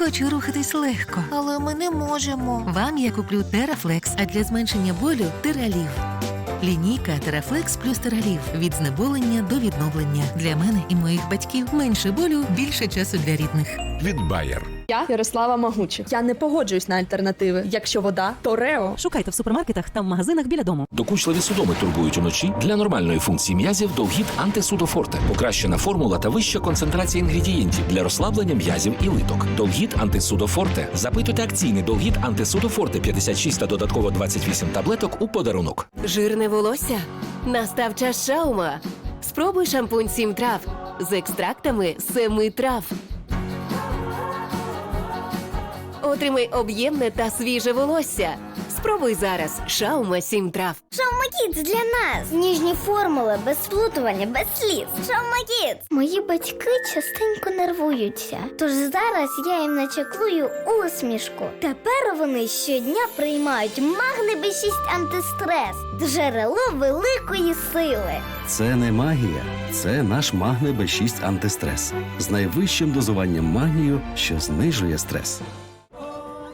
Хочу рухатись легко. Але ми не можемо. Вам я куплю Терафлекс, а для зменшення болю Тералів. Лінійка Терафлекс плюс Тералів від знеболення до відновлення. Для мене і моїх батьків менше болю, більше часу для рідних. від Bayer. Я Ярослава Магучих. Я не погоджуюсь на альтернативи. Якщо вода, то Рео. Шукайте в супермаркетах та в магазинах біля дому. Докучливі судоми турбують уночі. Для нормальної функції м'язів довгіт антисудофорте. Покращена формула та вища концентрація інгредієнтів для розслаблення м'язів і литок. Довгіт антисудофорте. Запитуйте акційний довгіт антисудофорте 56 та додатково 28 таблеток у подарунок. Жирне волосся? Настав час шаума. Спробуй шампунь сім трав з екстрактами семи трав. Отримай об'ємне та свіже волосся. Спробуй зараз шаума сім трав. Шаумакіт для нас. Ніжні формули, без сплутування, без сліз. Шаумакіт. Мої батьки частенько нервуються. Тож зараз я їм начеклую усмішку. Тепер вони щодня приймають магни Б6 антистрес, джерело великої сили. Це не магія, це наш Магне Б6 антистрес з найвищим дозуванням магнію, що знижує стрес.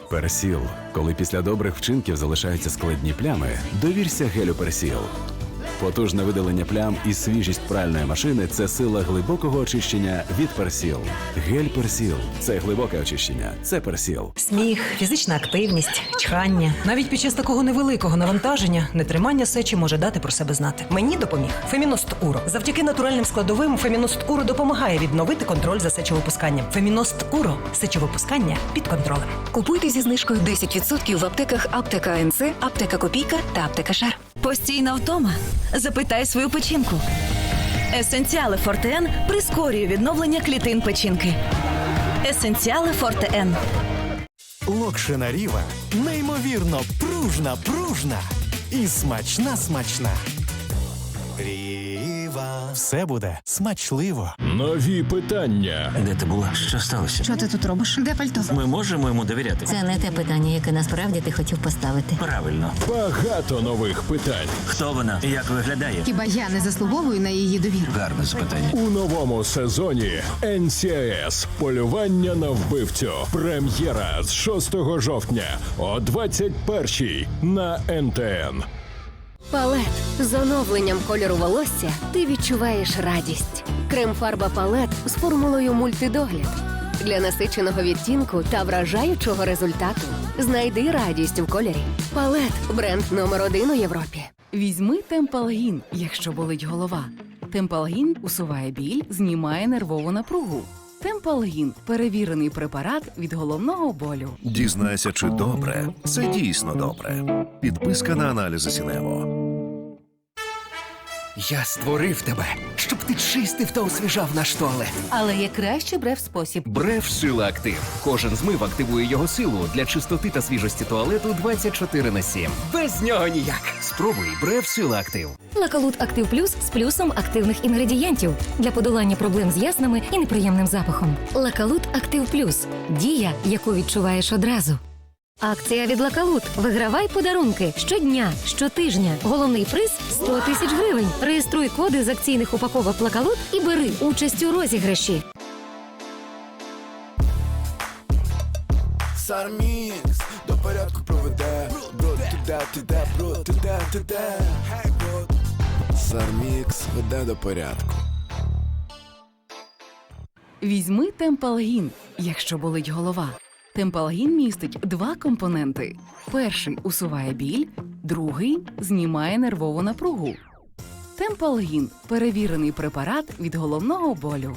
Персіл. Коли після добрих вчинків залишаються складні плями, довірся гелю Персіл. Потужне видалення плям і свіжість пральної машини це сила глибокого очищення від Персіл. Гель Персіл це глибоке очищення. Це Персіл. Сміх, фізична активність, чхання. Навіть під час такого невеликого навантаження нетримання сечі може дати про себе знати. Мені допоміг Феміност Уро. Завдяки натуральним складовим Феміност Уро допомагає відновити контроль за сечовипусканням. Феміност Уро сечовипускання під контролем. Купуйте зі знижкою 10% в аптеках Аптека НЦ, Аптека Копійка та Аптека Шар. Постійна втома. Запитай свою печінку. Есенціали Фортен прискорює відновлення клітин печінки. Есенціали Фортен. Локшина Ріва неймовірно пружна, пружна і смачна, смачна. Ріва. Все буде смачливо. Нові питання. Де ти була? Що сталося? Що ти тут робиш? Де пальто? Ми можемо йому довіряти. Це не те питання, яке насправді ти хотів поставити. Правильно. Багато нових питань. Хто вона? Як виглядає? Хіба я не заслуговую на її довіру? Гарне запитання. У новому сезоні NCIS Полювання на вбивцю. Прем'єра з 6 жовтня о 21 на НТН. Палет з оновленням кольору волосся ти відчуваєш радість. Крем-фарба палет з формулою мультидогляд для насиченого відтінку та вражаючого результату. Знайди радість в кольорі. Палет бренд номер один у Європі. Візьми темпалгін, якщо болить голова. Темпалгін усуває біль, знімає нервову напругу. Темпалгін перевірений препарат від головного болю. Дізнайся, чи добре. Це дійсно добре. Підписка на аналізи Сінево. Я створив тебе, щоб ти чистив та освіжав наш туалет. Але є краще брев спосіб. Бреф Сила Актив. Кожен змив активує його силу для чистоти та свіжості туалету 24 на 7. Без нього ніяк. Спробуй Бреф Сила Актив. Лакалут Актив Плюс з плюсом активних інгредієнтів для подолання проблем з яснами і неприємним запахом. Лакалут Актив Плюс дія, яку відчуваєш одразу. Акція від Лакалут. Вигравай подарунки щодня, щотижня. Головний приз 100 тисяч гривень. Реєструй коди з акційних упаковок Лакалут і бери участь у розіграші. Сармікс до порядку проведе. Бро, туди, туди, бро, туди, туди. Хей, бро. Сармікс веде до порядку. Візьми темпалгін, якщо болить голова. Темпалгін містить два компоненти: перший усуває біль, другий знімає нервову напругу. Темпалгін перевірений препарат від головного болю.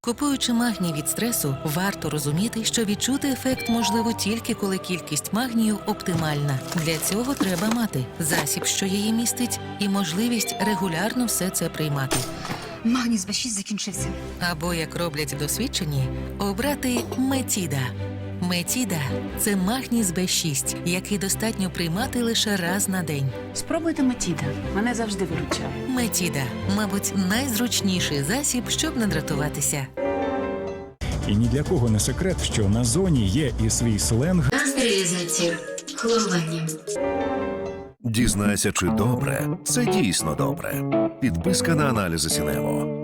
Купуючи магній від стресу, варто розуміти, що відчути ефект можливо тільки коли кількість магнію оптимальна. Для цього треба мати засіб, що її містить, і можливість регулярно все це приймати. Магній з Б6 закінчився. Або, як роблять досвідчені, обрати Метіда. Метіда це магній з Б6, який достатньо приймати лише раз на день. Спробуйте Метіда. Мене завжди виручає. Метіда, мабуть, найзручніший засіб, щоб не дратуватися. І ні для кого не секрет, що на зоні є і свій сленг. Стерилізація. Хлорування. Дізнайся, чи добре. Це дійсно добре. Підписка на аналізи Сінево.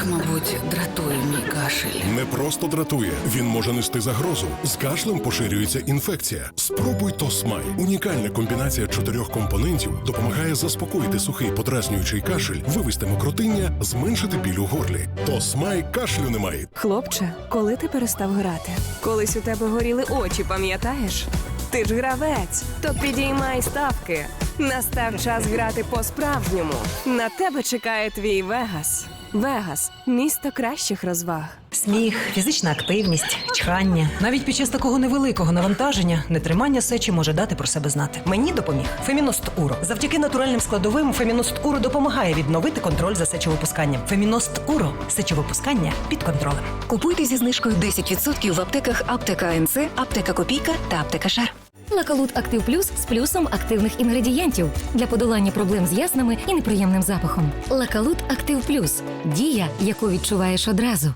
Всі мабуть, дратує мій кашель. Не просто дратує, він може нести загрозу. З кашлем поширюється інфекція. Спробуй Тосмай. Унікальна комбінація чотирьох компонентів допомагає заспокоїти сухий подразнюючий кашель, вивести мокротиння, зменшити біль у горлі. Тосмай кашлю немає. Хлопче, коли ти перестав грати? Колись у тебе горіли очі, пам'ятаєш? Ти ж гравець, то підіймай ставки. Настав час грати по-справжньому. На тебе чекає твій Вегас. Вегас місто кращих розваг. Сміх, фізична активність, чхання. Навіть під час такого невеликого навантаження нетримання сечі може дати про себе знати. Мені допоміг Феміност Уро. Завдяки натуральним складовим Феміност Уро допомагає відновити контроль за сечовипусканням. Феміност Уро сечовипускання під контролем. Купуйте зі знижкою 10% в аптеках Аптека НЦ, Аптека Копійка та Аптека Шар. Лакалут Актив Плюс з плюсом активних інгредієнтів для подолання проблем з яснами і неприємним запахом. Лакалут Актив Плюс дія, яку відчуваєш одразу.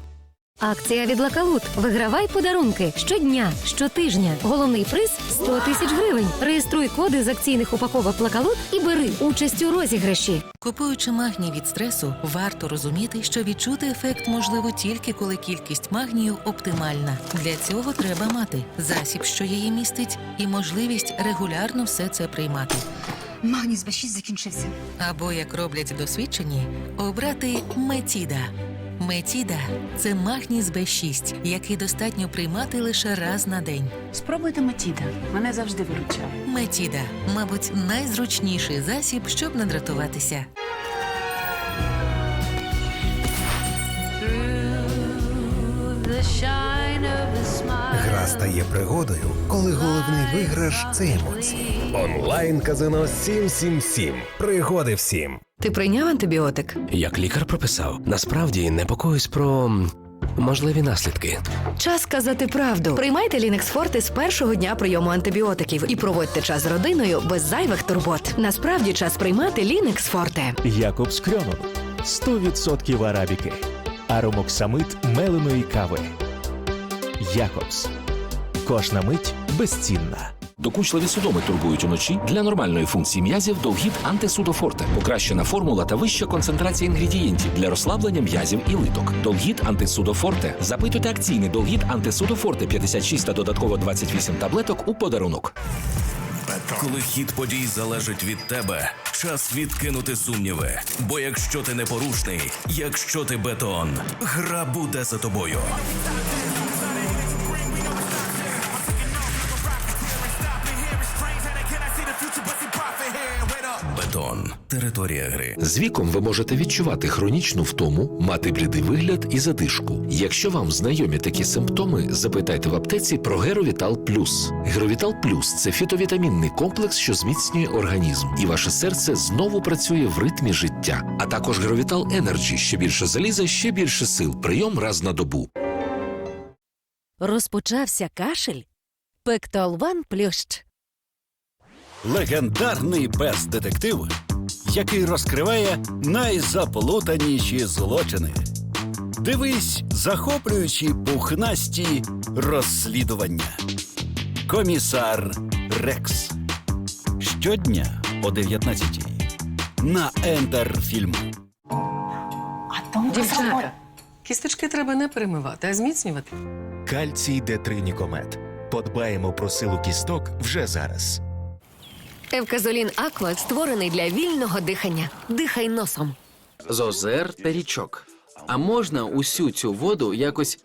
Акція від Лакалут. Вигравай подарунки щодня, щотижня. Головний приз 100 тисяч гривень. Реєструй коди з акційних упаковок Лакалут і бери участь у розіграші. Купуючи магній від стресу, варто розуміти, що відчути ефект можливо тільки коли кількість магнію оптимальна. Для цього треба мати засіб, що її містить, і можливість регулярно все це приймати. Магній з Б6 закінчився. Або, як роблять досвідчені, обрати Метіда. Метіда це магній з Б6, який достатньо приймати лише раз на день. Спробуйте Метіда. Мене завжди виручає. Метіда, мабуть, найзручніший засіб, щоб не дратуватися. Гра стає пригодою, коли головний виграш це емоції. Онлайн казино 777. Пригоди всім. Ти прийняв антибіотик? Як лікар прописав, насправді непокоюсь про м, можливі наслідки. Час сказати правду. Приймайте Лінекс Форте з першого дня прийому антибіотиків і проводьте час з родиною без зайвих турбот. Насправді час приймати Лінекс Форте. Якобс Крьонов 100% арабіки. Аромоксамит меленої кави. Якобс. Кожна мить безцінна. Докучливі судоми турбують уночі. Для нормальної функції м'язів довгіт антисудофорте. Покращена формула та вища концентрація інгредієнтів для розслаблення м'язів і литок. Долгіт антисудофорте. Запитуйте акційний долгіт антисудофорте 56 та додатково 28 таблеток у подарунок. Коли хід подій залежить від тебе, час відкинути сумніви. Бо якщо ти непорушний, якщо ти бетон, гра буде за тобою. Бетон територія гри. З віком ви можете відчувати хронічну втому, мати блідий вигляд і задишку. Якщо вам знайомі такі симптоми, запитайте в аптеці про Геровітал Плюс. Геровітал Плюс це фітовітамінний комплекс, що зміцнює організм, і ваше серце знову працює в ритмі життя. А також Геровітал Енерджі, ще більше заліза, ще більше сил. Прийом раз на добу. Розпочався кашель. Пектолван плющ. Легендарний пес-детектив, який розкриває найзаплутаніші злочини. Дивись захоплюючі пухнасті розслідування. Комісар Рекс. Щодня о 19 на Ентерфільм. Дівчата, кісточки треба не перемивати, а зміцнювати. Кальцій Д3 Подбаємо про силу кісток вже зараз. Евказолін Аква створений для вільного дихання. Дихай носом. З озер та річок. А можна усю цю воду якось